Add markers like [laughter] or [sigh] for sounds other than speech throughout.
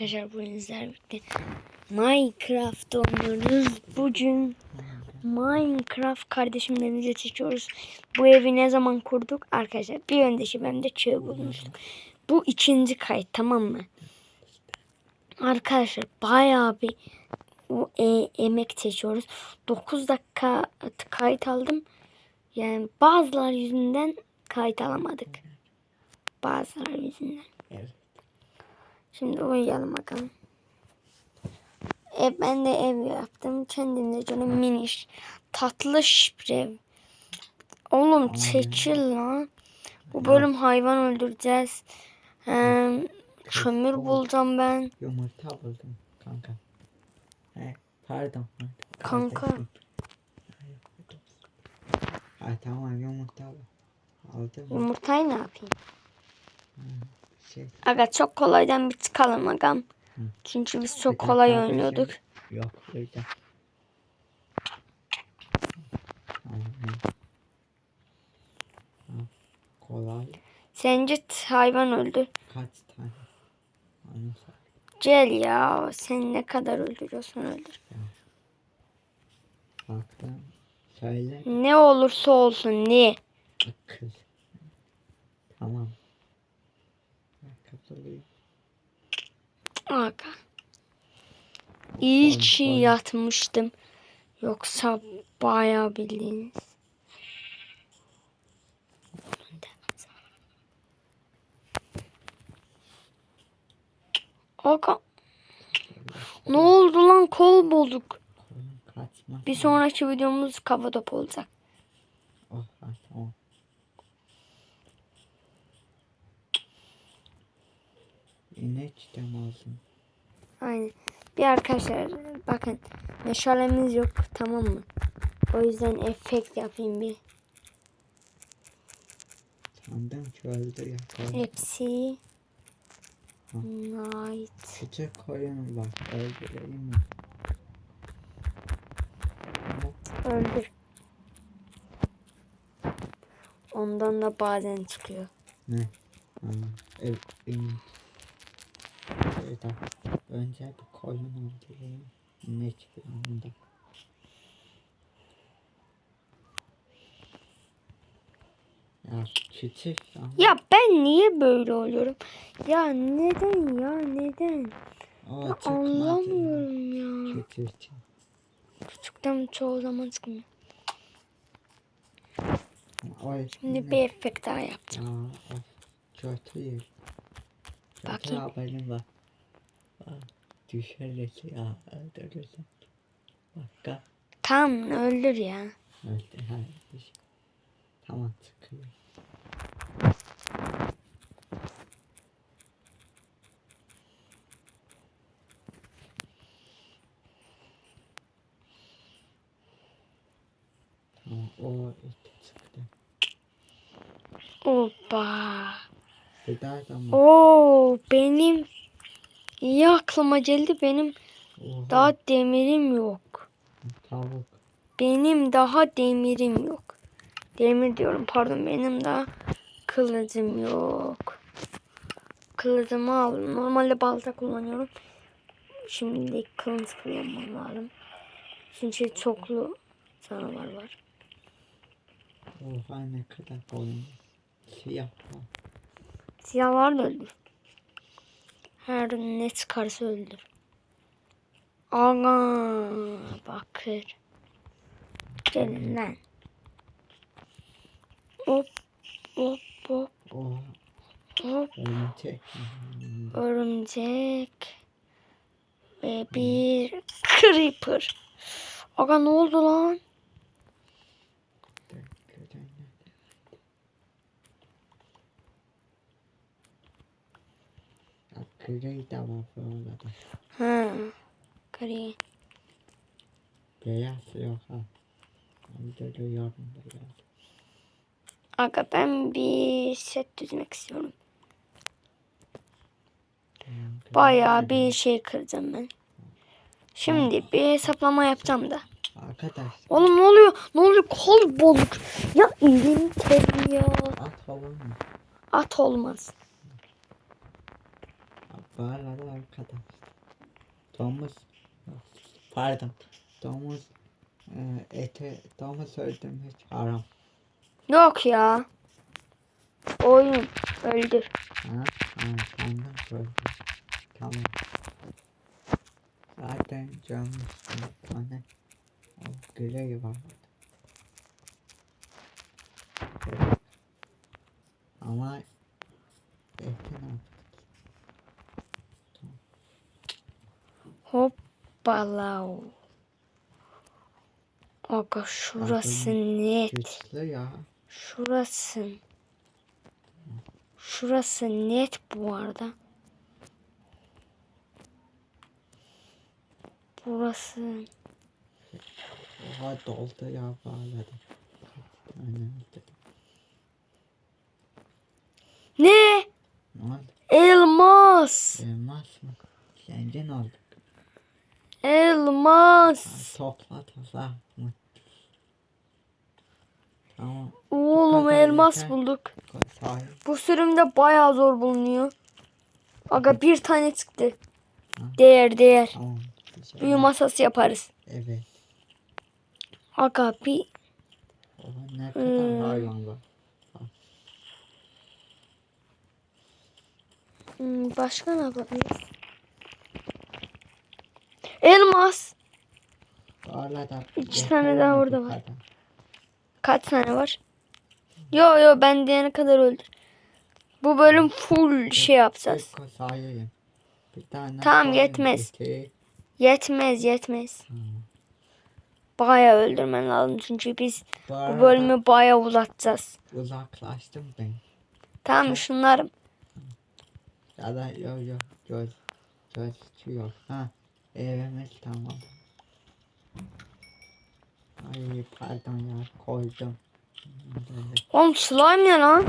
Arkadaşlar bugün sizlerle birlikte Minecraft oynuyoruz. Bugün Minecraft kardeşimle video çekiyoruz. Bu evi ne zaman kurduk? Arkadaşlar bir önceki bölümde çığ bulmuştuk. Bu ikinci kayıt tamam mı? Arkadaşlar bayağı bir o, e, emek çekiyoruz. 9 dakika kayıt aldım. Yani bazılar yüzünden kayıt alamadık. Bazılar yüzünden. Evet. Şimdi uyuyalım bakalım. E, ben de ev yaptım. Kendimde şöyle miniş. Tatlış bir ev. Oğlum çekil lan. Bu bölüm hayvan öldüreceğiz. Hem kömür bulacağım ben. Yumurta buldum kanka. He, pardon. Kanka. Ha tamam yumurta al. Aldım. Yumurtayı ne yapayım? Şey, Aga çok kolaydan bir çıkalım agam. Hı. Çünkü biz çok Bir kolay oynuyorduk. yok öyle. Tamam. Ha, kolay. Sence hayvan öldür. Kaç tane? Gel ya. Sen ne kadar öldürüyorsan öldür. Baktım. Söyle. Ne olursa olsun ne? Akıl. Tamam. Aga. İyi ki yatmıştım. Yoksa bayağı bildiğiniz. Aga. Ne oldu lan kol bozuk. Bir sonraki videomuz kafa top olacak. Oh, ha, tamam. İnek lazım. Aynen. Bir arkadaşlar bakın meşalemiz yok tamam mı? O yüzden efekt yapayım bir. Sandım ki öldü ya. Koyun. Hepsi Hı. night. Küçük koyun var. Öldüreyim mi? Öldür. Ondan da bazen çıkıyor. Ne? Ha, ev, Şöyle önce bir koyun öldüreyim. Onda? Ya küçük ama. Ya ben niye böyle oluyorum? Ya neden ya neden? O Ya anlamıyorum ya. Küçük. Küçükten çoğu zaman çıkmıyor. O Şimdi bir efekt daha yapacağım. Aa, kötü. Kötü Bakayım. haberim var. Düşerek ya öldürürsün. Bak Tamam öldür ya. öldü ha. düş- Tamam çıkıyor. Tamam o iki çıktı. Mı? Oo benim iyi aklıma geldi benim Oha, daha demirim yok. tavuk. Benim daha demirim yok. Demir diyorum pardon benim daha kılıcım yok. Kılıcımı aldım. Normalde balta kullanıyorum. Şimdi kılıç kullanmam lazım. Çünkü çoklu canavar var. Oha ne kadar boyun. Siyah var. Siyahlar da öldür. Her ne çıkarsa öldür. Aga bakır. Gelin lan. Hop hop hop hop. örümcek. Örümcek. Ve bir creeper. Aga ne oldu lan? Kırıyı da var burada. Ha. Gri. Beyaz yok ha. Öldürüyorum beyaz. Aga ben bir set düzmek istiyorum. Bayağı bir şey kıracağım ben. Şimdi bir hesaplama yapacağım da. Arkadaş Oğlum ne oluyor? Ne oluyor? Kol bozuk. Ya elim terliyor. at olur mu? At olmaz. Arada arkadaş. Domuz. Pardon. Domuz. E, ete, domuz öldürmek haram. Yok ya. Oyun öldür. Ha? Ha, tamam böyle. Tamam. Zaten canım bir tane o grey var. Ama eti ne yapacağız? Hoppala. Aga şurası net. Güçlü ya. Şurası. Şurası net bu arada. Burası. Oha doldu ya bağladım. Aynen. Ne? Ne oldu? Elmas. Elmas mı? Zengin olduk. Ha, Elmas. topla topla. Tamam. Oğlum kadar elmas yeter. bulduk. Sahip. Bu sürümde bayağı zor bulunuyor. Aga bir tane çıktı. Ha. Değer değer. Tamam. Büyü masası yaparız. Evet. Aga bir ne kadar Hmm. hayvan var. Hmm, başka ne yapabiliriz? Elmas. Bu arada İki tane daha orada var. kadar? Kaç tane var? Yo yo ben diyene kadar öldür. Bu bölüm full şey yapacağız. Tamam, yetmez. Yetmez yetmez. Hmm. Bayağı öldürmen lazım çünkü biz Bu, bölümü bayağı uzatacağız. uzaklaştım ben. Tamam şunlar Ya da yok yok göz gözüküyor. Ha evimiz tamam. Ay pardon ya koydum. Oğlum slime ne lan?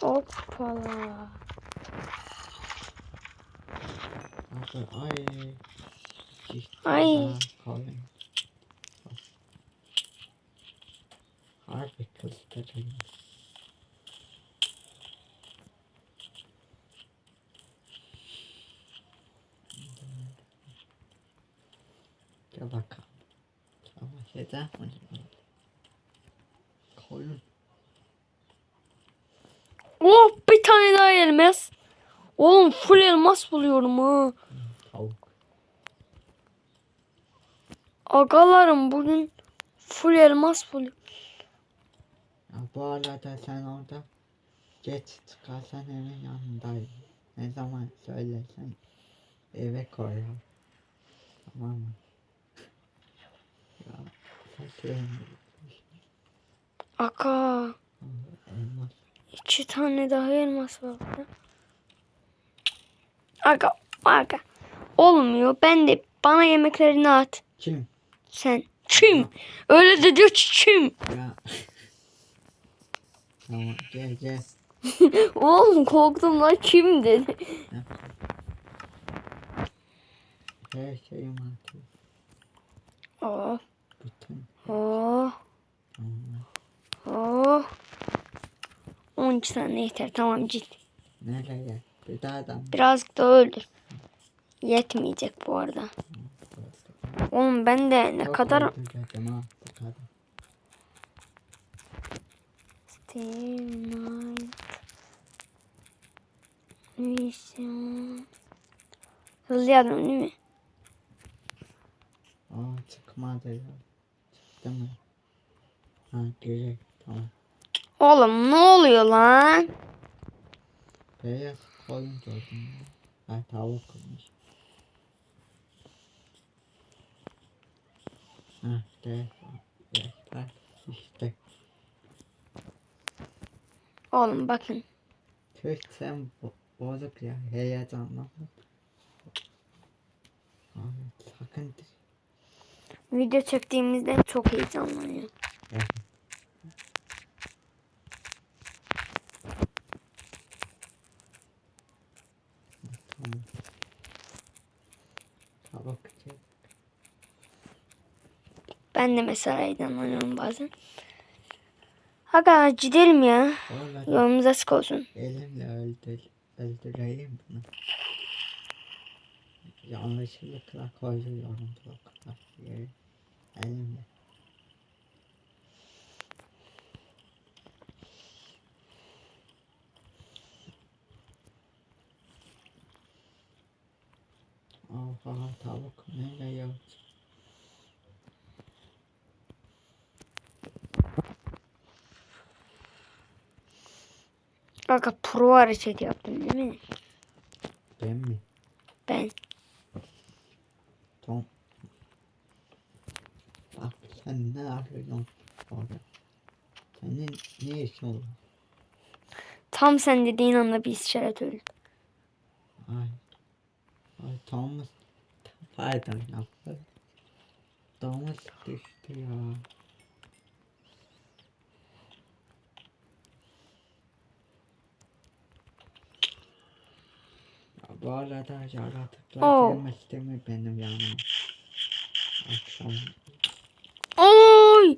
Hoppala. Ay. Ay. Harbi kızdırıyor. Savaş eder mi? Koyun. Oh bir tane daha elmas. Oğlum full elmas buluyorum ha. Tavuk. Agalarım bugün full elmas buluyor. Ya bu arada sen orada geç çıkarsan evin yanındayım. Ne zaman söylesen eve koy ya. Tamam mı? Aga Elmas. iki tane daha elmas var. burada. Aga aga. Olmuyor. Ben de bana yemeklerini at. Kim? Sen. Kim? Öyle de diyor ki kim? Ya. tamam gel gel. [laughs] Oğlum korktum lan kim dedi. Her şeyim artık. Oh Bütün. Oh oh. 12 tane yeter tamam ciddi. Nereye? Bir daha da mı? Birazcık daha öldür. Yetmeyecek bu arada. Oğlum ben de ne Çok kadar öldüreceğim ha, bu kadar. Steam Mission Hızlı yazdım değil mi? Aa çıkmadı ya. Çıktı mı? Ha gerek tamam. Oğlum ne oluyor lan? Beyaz koyun gördüm. Ha tavuk olmuş. Ha. Yeter. İşte. Oğlum bakın. Tüh sen bo bozuk ya. Heyecanlandım. Abi sakın. Video çektiğimizde çok heyecanlanıyor. Evet. Tamam. Tavuk çek. Ben de mesela heyecanlanıyorum bazen. Aga gidelim ya. Orada Yolumuz açık olsun. elimle öldür, öldüreyim bunu. Yanlışlıkla blokları. Elimle. Oha tavuk nereye yok? Aga pro hareket yaptım değil mi? Ben mi? Ben. Tom. Bak sen ne arıyorsun orada? Senin ne işin olur? Tam sen dediğin anda bir işaret öldü. Ay. Ay Thomas. Pardon ya. Thomas düştü ya. Bu arada yaratıklar Oo. gelmesi değil mi benim yanıma? Akşam Oy!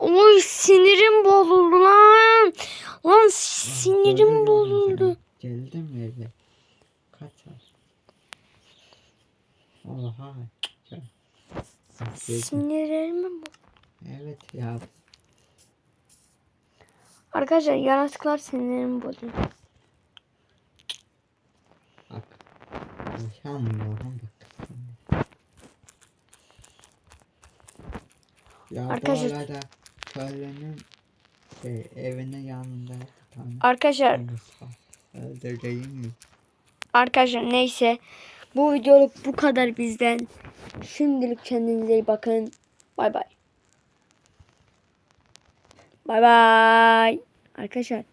Oy sinirim bozuldu lan. Lan sinirim Görüyorum bozuldu. Geldim mi eve? Oha. Çok- Bak, geldim. Sinirlerimi bozuldu. Evet ya. Arkadaşlar yaratıklar sinirlerimi bozuldu. Bak. Yaşamıyorum bak. Ya Arkadaşlar- bu arada köylünün şey, evinin yanında tane Arkadaşlar. Öldüreyim mi? Arkadaşlar neyse. Bu videoluk bu kadar bizden. Şimdilik kendinize iyi bakın. Bay bay. Bay bay. Arkadaşlar